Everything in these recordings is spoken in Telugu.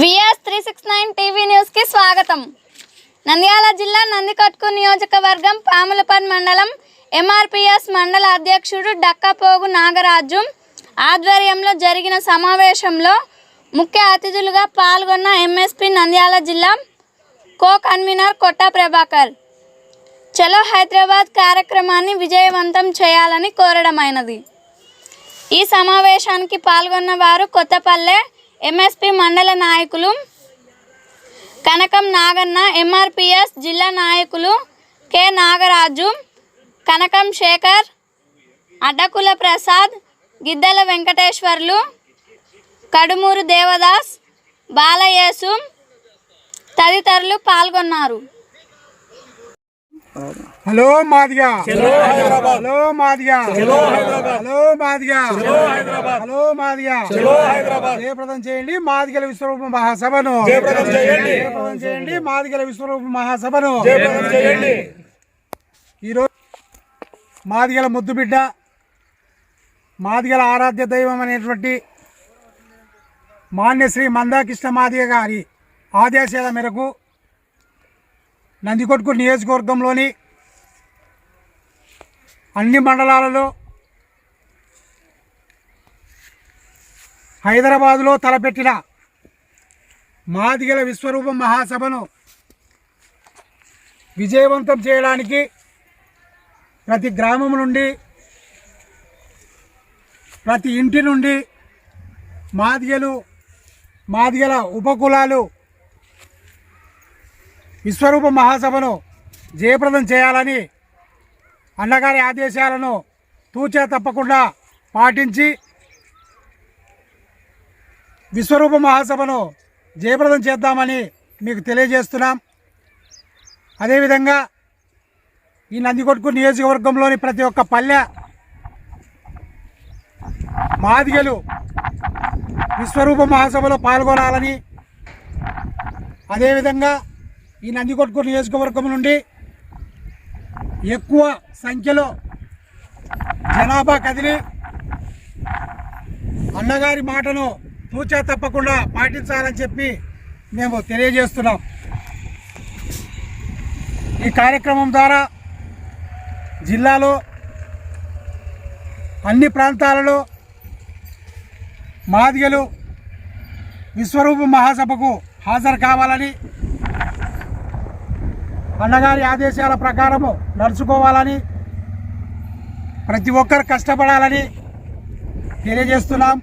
VS three six nine TV న్యూస్కి స్వాగతం. నంద్యాల జిల్లా నందికట్కు నియోజకవర్గం పాములపన్ మండలం ఎంఆర్పిఎస్ మండల అధ్యక్షుడు డక్కపోగు నాగరాజు ఆధ్వర్యంలో జరిగిన సమావేశంలో ముఖ్య అతిథులుగా పాల్గొన్న ఎంఎస్పి నంద్యాల జిల్లా కో కన్వీనర్ కొట్ట ప్రభాకర్. చలో హైదరాబాద్ కార్యక్రమాన్ని విజయవంతం చేయాలని కోరడమైనది. ఈ సమావేశానికి పాల్గొన్న వారు కొత్తపల్లె ఎంఎస్పి మండల నాయకులు కనకం నాగన్న ఎంఆర్పిఎస్ జిల్లా నాయకులు కె నాగరాజు కనకం శేఖర్ అడ్డకుల ప్రసాద్ గిద్దల వెంకటేశ్వర్లు కడుమూరు దేవదాస్ బాలయేసు తదితరులు పాల్గొన్నారు. Hello Madiga. Hello Madiga. Hello Madiga. Hello Madiga. జయప్రదం చేయండి మాదిగల విశ్వరూప మహాసభను. జయప్రదం చేయండి. మాదిగల విశ్వరూప మహాసభను. ఈరోజు మాదిగల ముద్దుబిడ్డ మాదిగల ఆరాధ్య దైవం అనేటువంటి మాన్యశ్రీ మందాకృష్ణ మాదిగ గారి ఆదేశాల మేరకు నందికొట్కు నియోజకవర్గంలోని అన్ని మండలాలలో హైదరాబాదులో తలపెట్టిన మాదిగల విశ్వరూపం మహాసభను విజయవంతం చేయడానికి ప్రతి గ్రామం నుండి ప్రతి ఇంటి నుండి మాదిగలు మాదిగల ఉపకులాలు విశ్వరూప మహాసభను జయప్రదం చేయాలని అన్నగారి ఆదేశాలను తూచా తప్పకుండా పాటించి విశ్వరూప మహాసభను జయప్రదం చేద్దామని మీకు తెలియజేస్తున్నాం. అదేవిధంగా ఈ నందికొట్కు నియోజకవర్గంలోని ప్రతి ఒక్క పల్లె మాదిగలు విశ్వరూప మహాసభలో పాల్గొనాలని అదేవిధంగా ఈ నందికొట్కు నియోజకవర్గం నుండి ఎక్కువ సంఖ్యలో జనాభా కదిలి అన్నగారి మాటను తూచా తప్పకుండా పాటించాలని చెప్పి మేము తెలియజేస్తున్నాం. ఈ కార్యక్రమం ద్వారా జిల్లాలో అన్ని ప్రాంతాలలో మాదిగలు విశ్వరూప మహాసభకు హాజరు కావాలని అన్నగారి ఆదేశాల ప్రకారము నడుచుకోవాలని ప్రతి ఒక్కరు కష్టపడాలని తెలియజేస్తున్నాం.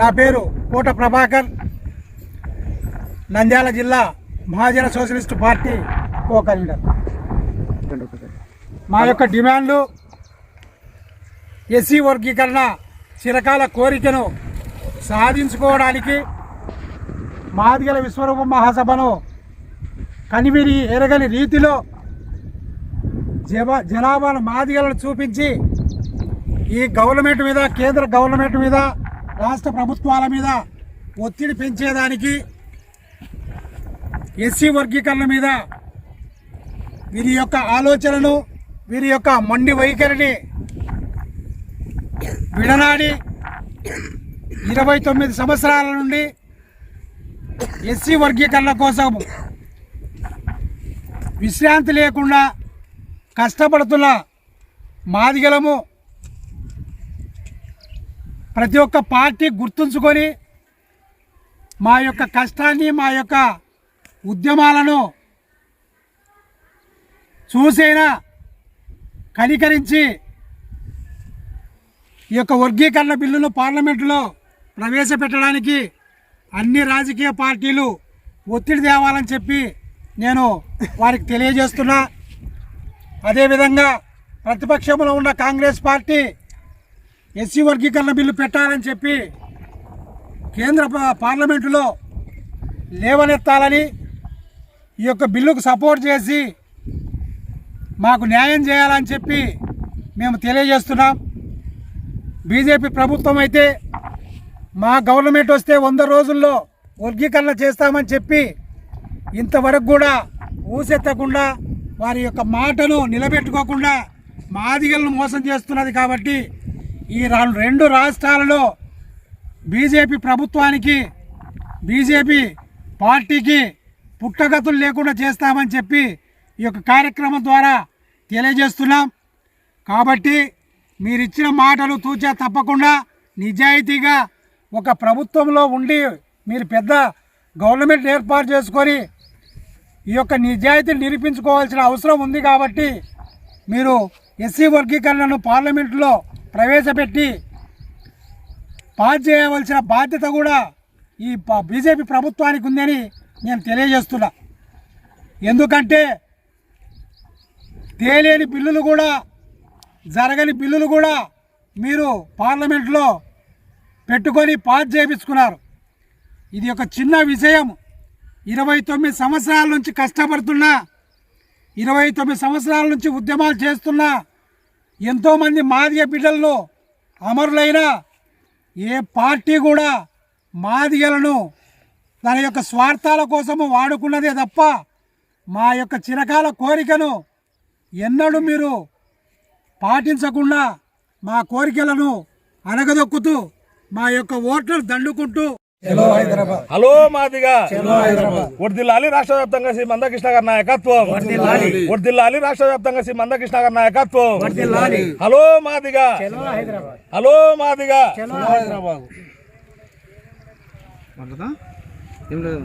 నా పేరు కోట ప్రభాకర్. నంద్యాల జిల్లా Mahajana socialist party co convener మా యొక్క డిమాండ్లు ఎస్సీ వర్గీకరణ చిరకాల కోరికను సాధించుకోవడానికి మాదిగల విశ్వరూప మహాసభను కనివిరి ఎరగని రీతిలో జబా జనాభాను మాదిగలను చూపించి ఈ గవర్నమెంట్ మీద కేంద్ర గవర్నమెంట్ మీద రాష్ట్ర ప్రభుత్వాల మీద ఒత్తిడి పెంచేదానికి ఎస్సీ వర్గీకరణ మీద వీరి యొక్క ఆలోచనను వీరి యొక్క మండి వైఖరిని విడనాడి ఇరవై తొమ్మిది సంవత్సరాల నుండి ఎస్సీ వర్గీకరణ కోసం విశ్రాంతి లేకుండా కష్టపడుతున్న మాదిగలము ప్రతి ఒక్క పార్టీ గుర్తుంచుకొని మా యొక్క కష్టాన్ని మా యొక్క ఉద్యమాలను చూసైనా కనికరించి ఈ యొక్క వర్గీకరణ బిల్లును పార్లమెంటులో ప్రవేశపెట్టడానికి అన్ని రాజకీయ పార్టీలు ఒత్తిడి తేవాలని చెప్పి నేను వారికి తెలియజేస్తున్నా. అదేవిధంగా ప్రతిపక్షంలో ఉన్న కాంగ్రెస్ పార్టీ ఎస్సీ వర్గీకరణ బిల్లు పెట్టాలని చెప్పి కేంద్ర పార్లమెంటులో లేవనెత్తాలని ఈ యొక్క బిల్లుకు సపోర్ట్ చేసి మాకు న్యాయం చేయాలని చెప్పి మేము తెలియజేస్తున్నాం. బీజేపీ ప్రభుత్వం అయితే మా గవర్నమెంట్ వస్తే వంద రోజుల్లో వర్గీకరణ చేస్తామని చెప్పి ఇంతవరకు కూడా ఊసెత్తకుండా వారి యొక్క మాటను నిలబెట్టుకోకుండా మాదిగలను మోసం చేస్తున్నది కాబట్టి ఈ రెండు రాష్ట్రాలలో బీజేపీ ప్రభుత్వానికి బీజేపీ పార్టీకి పుట్టగతులు లేకుండా చేస్తామని చెప్పి ఈ యొక్క కార్యక్రమం ద్వారా తెలియజేస్తున్నాం. కాబట్టి మీరు ఇచ్చిన మాటలు తూచా తప్పకుండా నిజాయితీగా ఒక ప్రభుత్వంలో ఉండి మీరు పెద్ద గవర్నమెంట్ ఏర్పాటు చేసుకొని ఈ యొక్క నిజాయితీని నిరూపించుకోవాల్సిన అవసరం ఉంది కాబట్టి మీరు ఎస్సీ వర్గీకరణను పార్లమెంట్లో ప్రవేశపెట్టి పాస్ చేయవలసిన బాధ్యత కూడా ఈ బీజేపీ ప్రభుత్వానికి ఉందని నేను తెలియజేస్తున్నా. ఎందుకంటే తేలేని బిల్లులు కూడా జరగని బిల్లులు కూడా మీరు పార్లమెంట్లో పెట్టుకొని పాస్ చేయించుకున్నారు. ఇది ఒక చిన్న విషయం ఇరవై తొమ్మిది సంవత్సరాల నుంచి కష్టపడుతున్నా ఇరవై తొమ్మిది సంవత్సరాల నుంచి ఉద్యమాలు చేస్తున్నా ఎంతోమంది మాదిగ బిడ్డలను అమరులైన ఏ పార్టీ కూడా మాదిగలను తన యొక్క స్వార్థాల కోసము వాడుకున్నదే తప్ప మా యొక్క చిరకాల కోరికను ఎన్నడూ మీరు పాటించకుండా మా కోరికలను అణగదొక్కుతూ మా యొక్క ఓట్లను దండుకుంటూ హలో మాదిగా. వర్దిల్లాలి రాష్ట్ర వ్యాప్తంగా శ్రీ మందకృష్ణ గారి నాయకత్వం. వర్దిల్లాలి రాష్ట్ర వ్యాప్తంగా శ్రీ మందకృష్ణ గారి నాయకత్వం. హలో మాదిగా. హలో మాదిగా. ఏం లేదు.